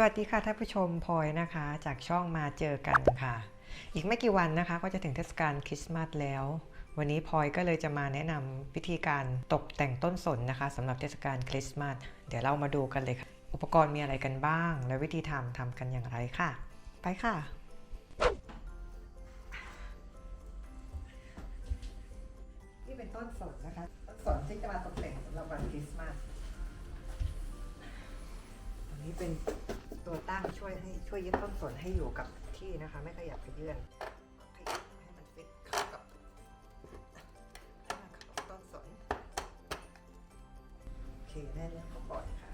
สวัสดีค่ะท่านผู้ชมพลอยนะคะ จากช่องมาเจอกันค่ะ อีกไม่กี่วันนะคะ ก็จะถึงเทศกาลคริสต์มาสแล้ว วันนี้พลอยก็เลยจะมาแนะนำวิธีการตกแต่งต้นสนนะคะสำหรับเทศกาลคริสต์มาสเดี๋ยวเรามาดูกันเลยค่ะ อุปกรณ์มีอะไรกันบ้าง และวิธีทำทำกันอย่างไรค่ะ ไปค่ะนี่เป็นต้นสนนะคะต้นสนที่จะมาตกแต่งสำหรับวันคริสต์มาสอันนี้เป็น ตัวตั้งช่วยให้ช่วยยึดต้นสนให้อยู่กับที่นะคะ ไม่ขยับขยื่นขยับให้มันฟิตเข้ากับให้มันเข้ากับต้นสนโอเคได้แล้วก็ปล่อยค่ะ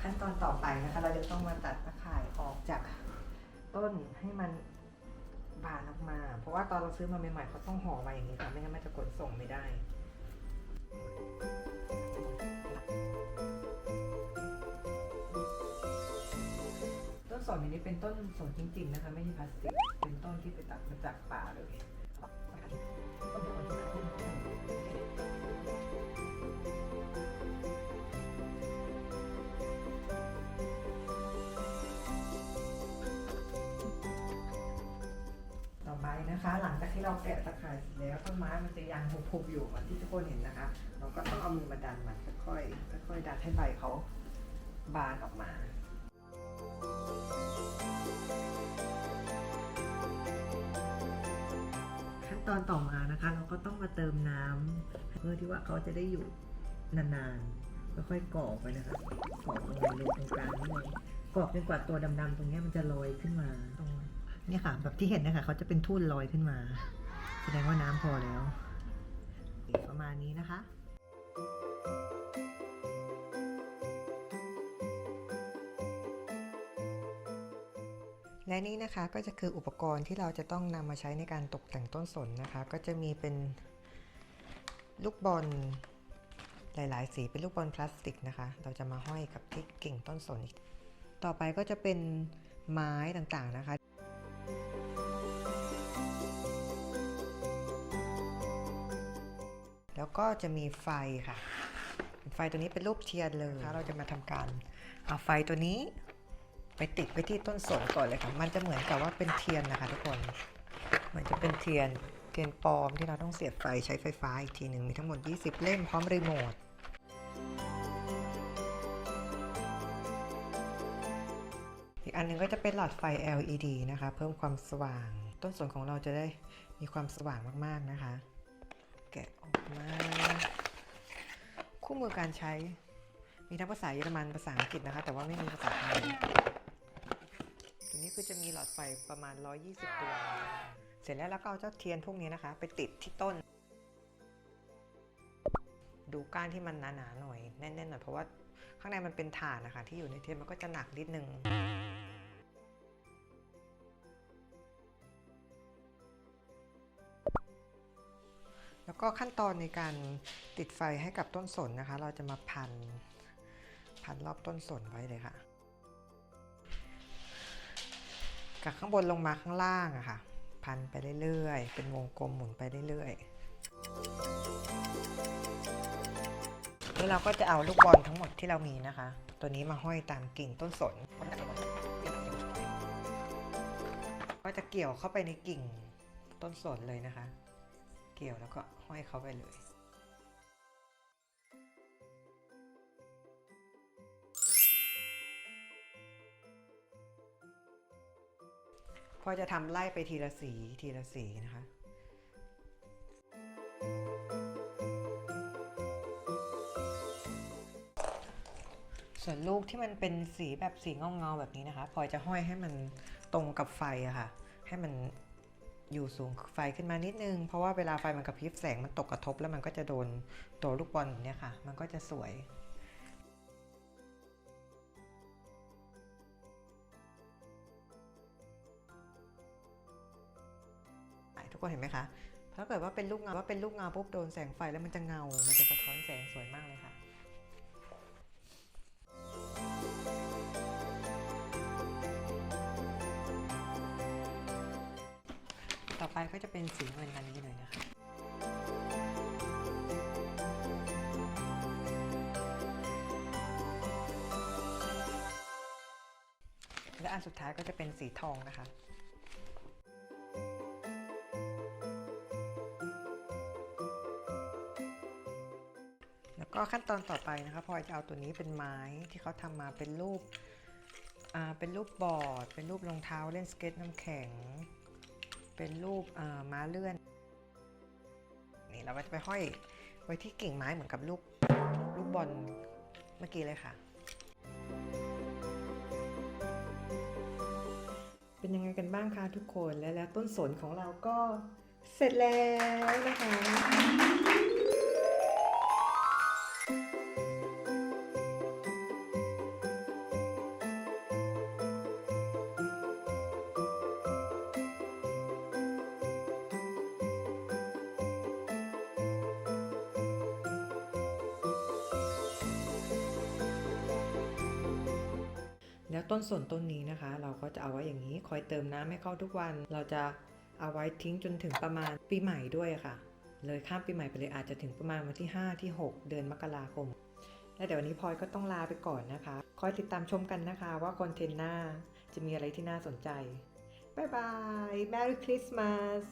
ขั้นตอนต่อไปนะคะ เราจะต้องมาตัดตะข่ายออกจากต้นให้มันบานออกมา เพราะว่าตอนเราซื้อมาใหม่ๆเขาต้องห่อมาอย่างนี้ค่ะ ไม่งั้นมันจะขนส่งไม่ได้ นสนอันนี้เป็นต้นสนจริง ๆ นะคะ ไม่ใช่พลาสติก เป็นต้นที่ไปตัดมาจากป่าเลยต่อไปนะคะ หลังจากที่เราแกะตะข่ายเสร็จแล้วต้นไม้มันจะยังหุบๆอยู่เหมือนที่ทุกคนเห็นนะคะ เราก็ต้องเอามือมาดันมันค่อยๆค่อยๆดันให้ใบเขาบานออกมา ตอนต่อมานะคะ เราก็ต้องมาเติมน้ำเพื่อที่ว่าเขาจะได้อยู่นานๆค่อยๆกรอกไปนะคะกรอกตรงบริเลยตรงกลางนี่เลยกรอกจนกว่าตัวดำๆตรงนี้มันจะลอยขึ้นมาเนี่ยค่ะแบบที่เห็นนะคะเขาจะเป็นทุ่นลอยขึ้นมา แสดงว่าน้ำพอแล้ว ประมาณนี้นะคะ และนี่นะคะก็จะคืออุปกรณ์ที่เราจะต้องนำมาใช้ในการตกแต่งต้นสนนะคะ ก็จะมีเป็นลูกบอลหลาย ๆ สีเป็นลูกบอลพลาสติกนะคะ เราจะมาห้อยกับที่กิ่งต้นสนอีก ต่อไปก็จะเป็นไม้ต่าง ๆ นะคะแล้วก็จะมีไฟค่ะ ไฟตัวนี้เป็นรูปเทียนเลยนะคะเราจะมาทำการเอาไฟตัวนี้ ไปติดไปที่ต้นสนก่อนเลยค่ะ มันจะเหมือนกับว่าเป็นเทียนนะคะ ทุกคนเหมันจะเป็นเทียนเทียนปลอมที่เราต้องเสียบไฟใช้ไฟฟ้าอีกทีหนึ่งมีทั้งหมด 20 เล่มพร้อมรีโมทอีกอันหนึงก็จะเป็นหลอดไฟ LED นะคะ เพิ่มความสว่าง ต้นสนของเราจะได้มีความสว่างมากๆนะคะ แกะออกมา คู่มือการใช้มีทั้งภาษาเยอรมันภาษาอังกฤษนะคะ แต่ว่าไม่มีภาษา คือจะมีหลอดไฟประมาณ 120 ตัว เสร็จแล้วเราก็เอาเจ้าเทียนพวกนี้นะคะ ไปติดที่ต้น ดูก้านที่มันหนาๆหน่อยแน่นๆหน่อยเพราะว่าข้างในมันเป็นถ่านนะคะ ที่อยู่ในเทียนมันก็จะหนักนิดนึงแล้วก็ขั้นตอนในการติดไฟให้กับต้นสนนะคะ เราจะมาพันพันรอบต้นสนไว้เลยค่ะ จากข้างบนลงมาข้างล่างอะค่ะ พันไปเรื่อยๆ เป็นวงกลมหมุนไปเรื่อยๆแล้วเราก็จะเอาลูกบอลทั้งหมดที่เรามีนะคะ ตัวนี้มาห้อยตามกิ่งต้นสน ก็จะเกี่ยวเข้าไปในกิ่งต้นสนเลยนะคะ เกี่ยวแล้วก็ห้อยเข้าไปเลย พอจะทำไล่ไปทีละสีทีละสีนะคะส่วนลูกที่มันเป็นสีแบบสีเงาเงาๆแบบนี้นะคะพลอยจะห้อยให้มันตรงกับไฟอะค่ะ ให้มันอยู่สูงไฟขึ้นมานิดนึง เพราะว่าเวลาไฟมันกระพริบแสงมันตกกระทบแล้วมันก็จะโดนตัวลูกบอลเนี้ยค่ะ มันก็จะสวย คนเห็นไหมคะถ้าเกิดว่าเป็นลูกเงาว่าเป็นลูกเงาปุ๊บโดนแสงไฟแล้วมันจะเงา มันจะสะท้อนแสงสวยมากเลยค่ะต่อไปก็จะเป็นสีเงินอันนี้เลยนะคะ และอันสุดท้ายก็จะเป็นสีทองนะคะ ก็ขั้นตอนต่อไปนะคะพลอยจะเอาตัวนี้เป็นไม้ที่เขาทำมาเป็นรูปเป็นรูปบอร์ด เป็นรูปรองเท้าเล่นสเก็ตน้ำแข็ง เป็นรูปม้าเลื่อน นี่เราก็จะไปห้อยไว้ที่กิ่งไม้เหมือนกับลูกลูกบอลเมื่อกี้เลยค่ะ เป็นยังไงกันบ้างคะทุกคนและแล้วต้นสนของเราก็เสร็จแล้วนะคะ ต้นส่วนต้นนี้นะคะ เราก็จะเอาไว้อย่างนี้คอยเติมน้ำให้เข้าทุกวัน เราจะเอาไว้ทิ้งจนถึงประมาณปีใหม่ด้วยค่ะ เลยข้ามปีใหม่ไปเลยอาจจะถึงประมาณวันที่ 5 ที่ 6 เดือนมกราคม และเดี๋ยววันนี้พลอยก็ต้องลาไปก่อนนะคะ คอยติดตามชมกันนะคะว่าคอนเทนต์หน้าจะมีอะไรที่น่าสนใจ บ๊ายบาย Merry Christmas